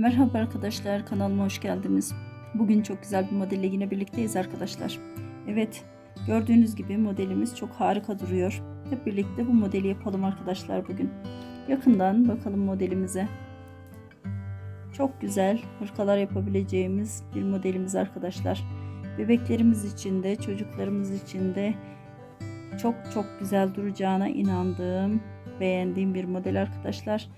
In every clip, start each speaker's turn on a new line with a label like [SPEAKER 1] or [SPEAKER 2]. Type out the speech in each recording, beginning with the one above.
[SPEAKER 1] Merhaba arkadaşlar kanalıma hoş geldiniz. Bugün çok güzel bir modelle yine birlikteyiz arkadaşlar. Evet gördüğünüz gibi modelimiz çok harika duruyor. Hep birlikte bu modeli yapalım arkadaşlar bugün. Yakından bakalım modelimize. Çok güzel hırkalar yapabileceğimiz bir modelimiz arkadaşlar. Bebeklerimiz için de çocuklarımız için de çok çok güzel duracağına inandığım, beğendiğim bir model arkadaşlar.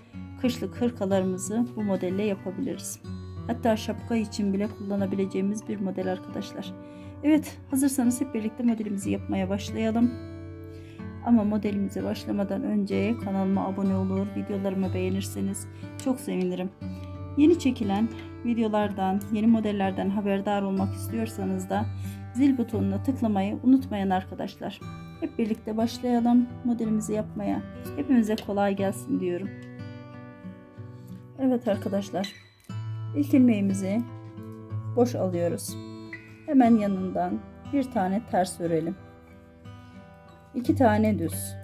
[SPEAKER 1] Kışlık hırkalarımızı bu modelle yapabiliriz. Hatta şapka için bile kullanabileceğimiz bir model arkadaşlar. Evet hazırsanız hep birlikte modelimizi yapmaya başlayalım. Ama modelimize başlamadan önce kanalıma abone olur, videolarımı beğenirseniz çok sevinirim. Yeni çekilen videolardan, yeni modellerden haberdar olmak istiyorsanız da zil butonuna tıklamayı unutmayın arkadaşlar. Hep birlikte başlayalım modelimizi yapmaya. Hepimize kolay gelsin diyorum. Evet arkadaşlar. İlk ilmeğimizi boş alıyoruz. Hemen yanından bir tane ters örelim. iki tane düz.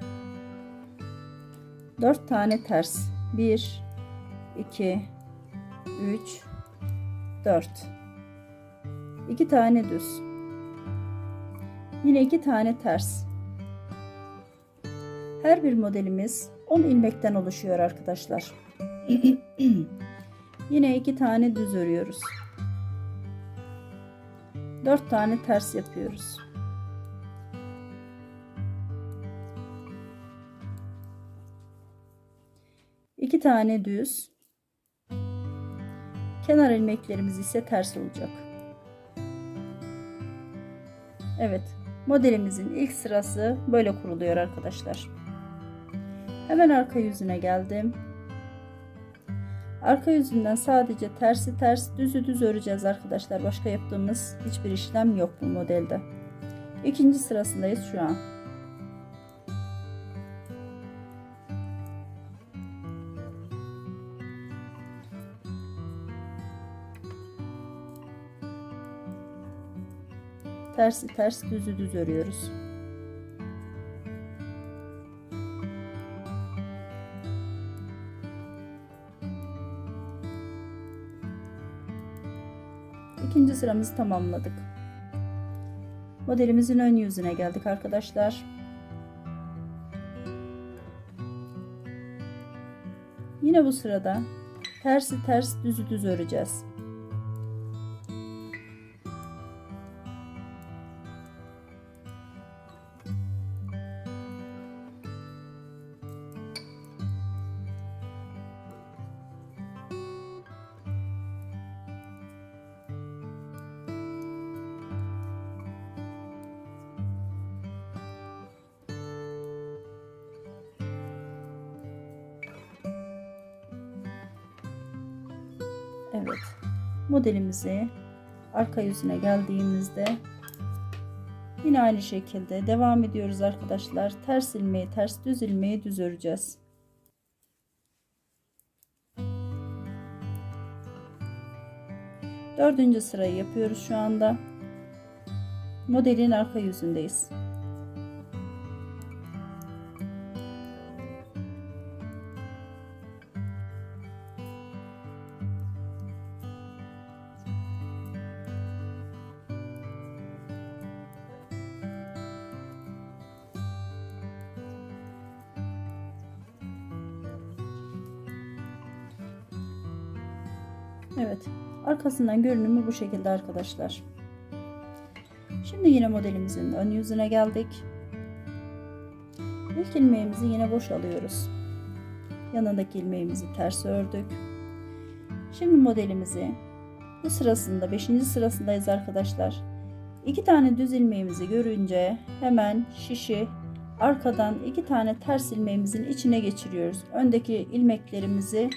[SPEAKER 1] Dört tane ters. Bir, iki, üç, dört. İki tane düz. Yine iki tane ters. Her bir modelimiz 10 ilmekten oluşuyor arkadaşlar. Yine iki tane düz örüyoruz. Dört tane ters yapıyoruz. İki tane düz. Kenar ilmeklerimiz ise ters olacak. Evet, modelimizin ilk sırası böyle kuruluyor arkadaşlar. Hemen arka yüzüne geldim. Arka yüzünden sadece tersi ters düzü düz öreceğiz arkadaşlar. Başka yaptığımız hiçbir işlem yok bu modelde. İkinci sırasındayız şu an. Tersi ters düzü düz örüyoruz. İkinci sıramızı tamamladık. Modelimizin ön yüzüne geldik arkadaşlar. Yine bu sırada tersi ters düzü düz öreceğiz. Evet. Modelimizi arka yüzüne geldiğimizde yine aynı şekilde devam ediyoruz arkadaşlar. Ters ilmeği ters düz ilmeği düz öreceğiz. Dördüncü sırayı yapıyoruz şu anda. Modelin arka yüzündeyiz. Evet. Arkasından görünümü bu şekilde arkadaşlar. Şimdi yine modelimizin ön yüzüne geldik. İlk ilmeğimizi yine boş alıyoruz. Yanındaki ilmeğimizi ters ördük. Şimdi modelimizi bu sırasında 5. sırasındayız arkadaşlar. İki tane düz ilmeğimizi görünce hemen şişi arkadan iki tane ters ilmeğimizin içine geçiriyoruz. Öndeki ilmeklerimizi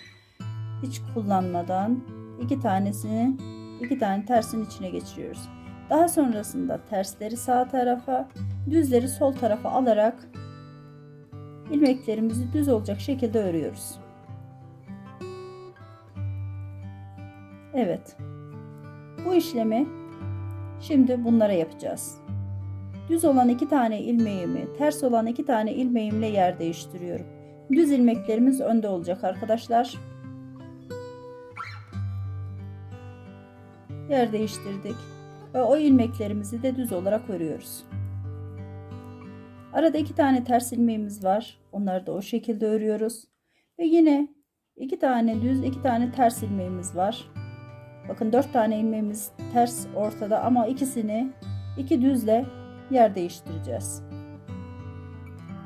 [SPEAKER 1] hiç kullanmadan iki tanesini iki tane tersin içine geçiriyoruz. Daha sonrasında tersleri sağ tarafa, düzleri sol tarafa alarak ilmeklerimizi düz olacak şekilde örüyoruz. Evet. Bu işlemi şimdi bunlara yapacağız. Düz olan iki tane ilmeğimi, ters olan iki tane ilmeğimle yer değiştiriyorum. Düz ilmeklerimiz önde olacak arkadaşlar. Yer değiştirdik ve o ilmeklerimizi de düz olarak örüyoruz. Arada iki tane ters ilmeğimiz var. Onları da o şekilde örüyoruz. Ve yine iki tane düz, iki tane ters ilmeğimiz var. Bakın dört tane ilmeğimiz ters ortada ama ikisini iki düzle yer değiştireceğiz.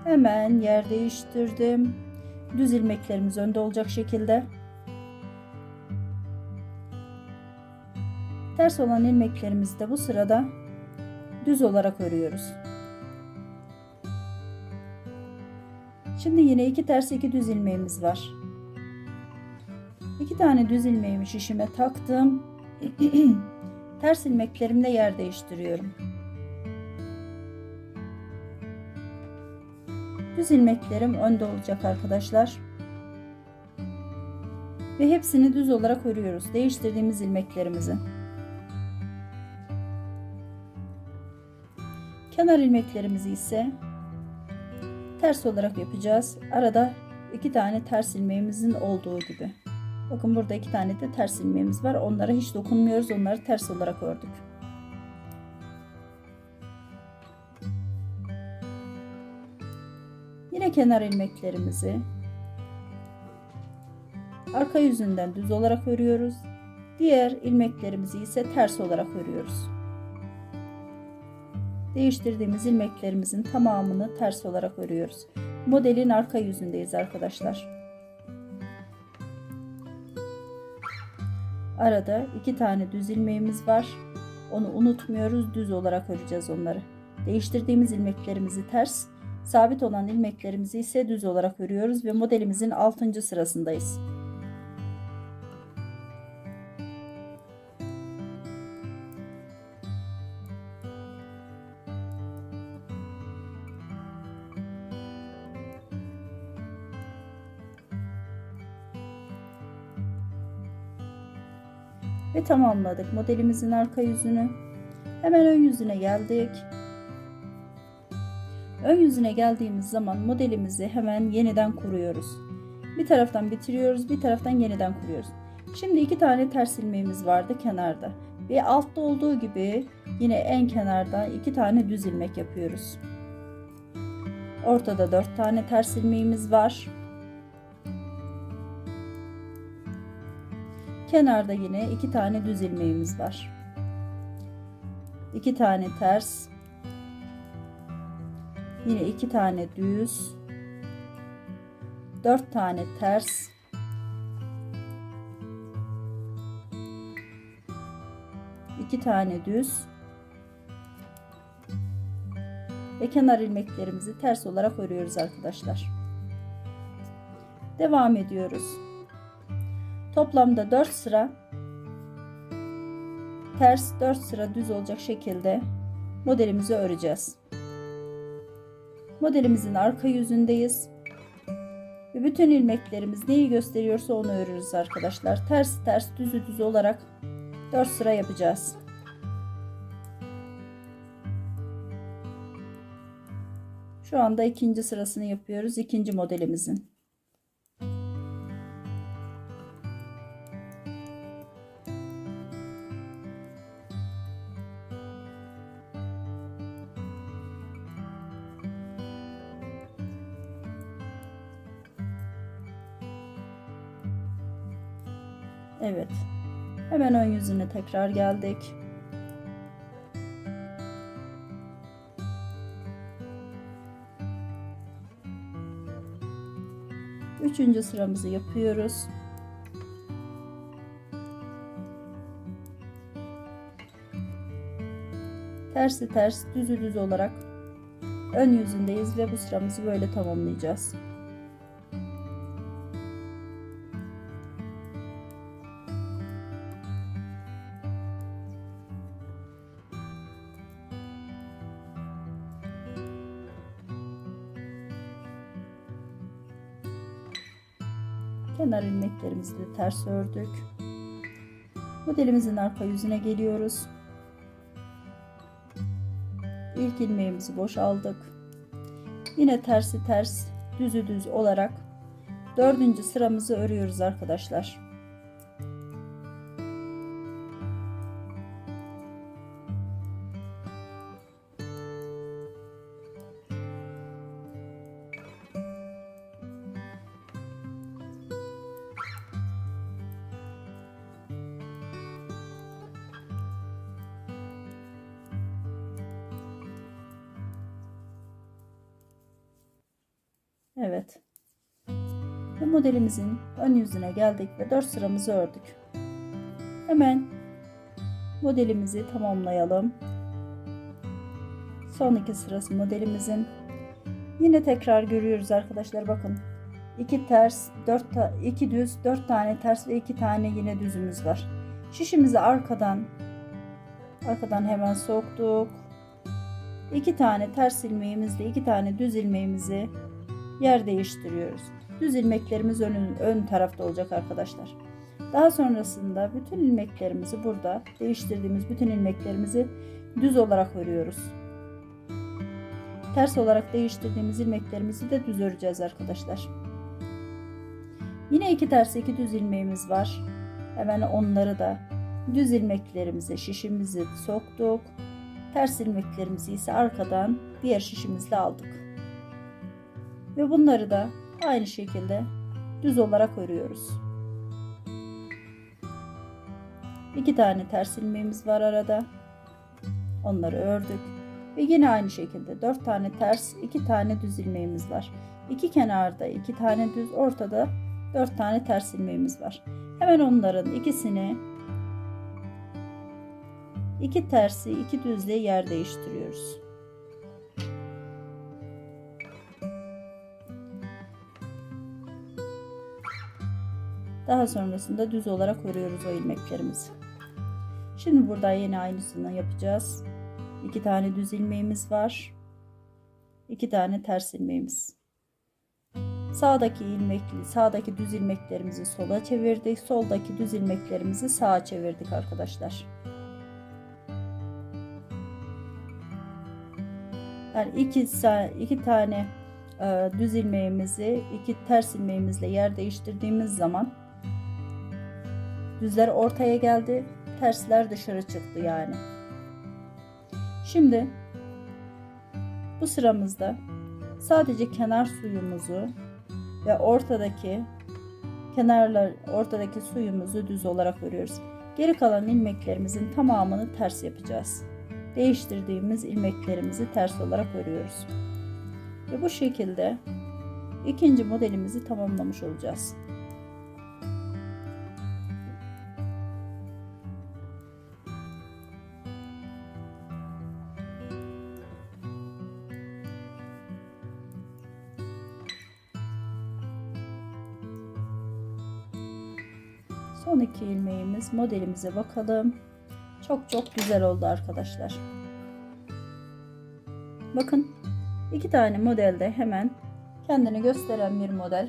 [SPEAKER 1] Hemen yer değiştirdim. Düz ilmeklerimiz önde olacak şekilde. Ters olan ilmeklerimizi de bu sırada düz olarak örüyoruz. Şimdi yine iki ters iki düz ilmeğimiz var. İki tane düz ilmeğimi şişime taktım. ters ilmeklerimle yer değiştiriyorum. Düz ilmeklerim önde olacak arkadaşlar. Ve hepsini düz olarak örüyoruz. Değiştirdiğimiz ilmeklerimizi. Kenar ilmeklerimizi ise ters olarak yapacağız. Arada iki tane ters ilmeğimizin olduğu gibi. Bakın burada iki tane de ters ilmeğimiz var. Onlara hiç dokunmuyoruz. Onları ters olarak ördük. Yine kenar ilmeklerimizi arka yüzünden düz olarak örüyoruz. Diğer ilmeklerimizi ise ters olarak örüyoruz. Değiştirdiğimiz ilmeklerimizin tamamını ters olarak örüyoruz. Modelin arka yüzündeyiz arkadaşlar. Arada iki tane düz ilmeğimiz var. Onu unutmuyoruz. Düz olarak öreceğiz onları. Değiştirdiğimiz ilmeklerimizi ters, sabit olan ilmeklerimizi ise düz olarak örüyoruz ve modelimizin 6. sırasındayız. Ve tamamladık modelimizin arka yüzünü. Hemen ön yüzüne geldik. Ön yüzüne geldiğimiz zaman modelimizi hemen yeniden kuruyoruz. Bir taraftan bitiriyoruz, bir taraftan yeniden kuruyoruz. Şimdi iki tane ters ilmeğimiz vardı kenarda. Ve altta olduğu gibi yine en kenarda iki tane düz ilmek yapıyoruz. Ortada dört tane ters ilmeğimiz var. Kenarda yine iki tane düz ilmeğimiz var. İki tane ters. Yine iki tane düz. Dört tane ters. iki tane düz. Ve kenar ilmeklerimizi ters olarak örüyoruz arkadaşlar. Devam ediyoruz. Toplamda 4 sıra ters 4 sıra düz olacak şekilde modelimizi öreceğiz. Modelimizin arka yüzündeyiz. Ve bütün ilmeklerimiz neyi gösteriyorsa onu örürüz arkadaşlar. Ters ters düzü düz olarak 4 sıra yapacağız. Şu anda ikinci sırasını yapıyoruz. ikinci modelimizin. Evet. Hemen ön yüzüne tekrar geldik. Üçüncü sıramızı yapıyoruz. Tersi ters, düzü düz olarak ön yüzündeyiz ve bu sıramızı böyle tamamlayacağız. Kenar ilmeklerimizi de ters ördük. Modelimizin arka yüzüne geliyoruz. İlk ilmeğimizi boşaldık. Yine tersi ters, düzü düz olarak dördüncü sıramızı örüyoruz arkadaşlar. Evet. Ve modelimizin ön yüzüne geldik ve 4 sıramızı ördük. Hemen modelimizi tamamlayalım. Son iki sırası modelimizin. Yine tekrar görüyoruz arkadaşlar bakın. 2 ters, 4 2 düz, 4 tane ters ve 2 tane yine düzümüz var. Şişimizi arkadan arkadan hemen soktuk. 2 tane ters ilmeğimizle 2 tane düz ilmeğimizi yer değiştiriyoruz. Düz ilmeklerimiz ön, ön tarafta olacak arkadaşlar. Daha sonrasında bütün ilmeklerimizi burada değiştirdiğimiz bütün ilmeklerimizi düz olarak örüyoruz. Ters olarak değiştirdiğimiz ilmeklerimizi de düz öreceğiz arkadaşlar. Yine iki ters iki düz ilmeğimiz var. Hemen onları da düz ilmeklerimize şişimizi soktuk. Ters ilmeklerimizi ise arkadan diğer şişimizle aldık. Ve bunları da aynı şekilde düz olarak örüyoruz. İki tane ters ilmeğimiz var arada. Onları ördük. Ve yine aynı şekilde 4 tane ters, 2 tane düz ilmeğimiz var. İki kenarda 2 tane düz, ortada 4 tane ters ilmeğimiz var. Hemen onların ikisini iki tersi, iki düzle yer değiştiriyoruz. Daha sonrasında düz olarak örüyoruz o ilmeklerimizi. Şimdi burada yine aynısını yapacağız. İki tane düz ilmeğimiz var. İki tane ters ilmeğimiz. Sağdaki ilmekli, sağdaki düz ilmeklerimizi sola çevirdik. Soldaki düz ilmeklerimizi sağa çevirdik arkadaşlar. Yani iki, iki tane e, düz ilmeğimizi iki ters ilmeğimizle yer değiştirdiğimiz zaman düzler ortaya geldi, tersler dışarı çıktı yani. Şimdi bu sıramızda sadece kenar suyumuzu ve ortadaki kenarlar ortadaki suyumuzu düz olarak örüyoruz. Geri kalan ilmeklerimizin tamamını ters yapacağız. Değiştirdiğimiz ilmeklerimizi ters olarak örüyoruz. Ve bu şekilde ikinci modelimizi tamamlamış olacağız. Son iki ilmeğimiz modelimize bakalım. Çok çok güzel oldu arkadaşlar. Bakın iki tane modelde hemen kendini gösteren bir model.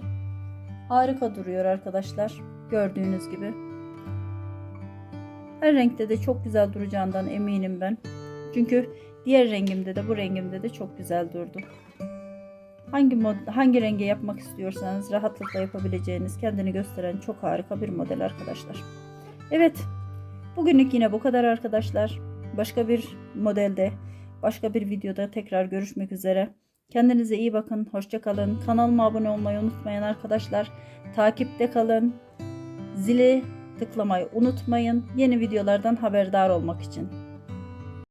[SPEAKER 1] Harika duruyor arkadaşlar. Gördüğünüz gibi. Her renkte de çok güzel duracağından eminim ben. Çünkü diğer rengimde de bu rengimde de çok güzel durdu. Hangi mod, hangi renge yapmak istiyorsanız rahatlıkla yapabileceğiniz kendini gösteren çok harika bir model arkadaşlar. Evet. Bugünlük yine bu kadar arkadaşlar. Başka bir modelde, başka bir videoda tekrar görüşmek üzere. Kendinize iyi bakın. Hoşça kalın. Kanalıma abone olmayı unutmayın arkadaşlar. Takipte kalın. Zili tıklamayı unutmayın. Yeni videolardan haberdar olmak için.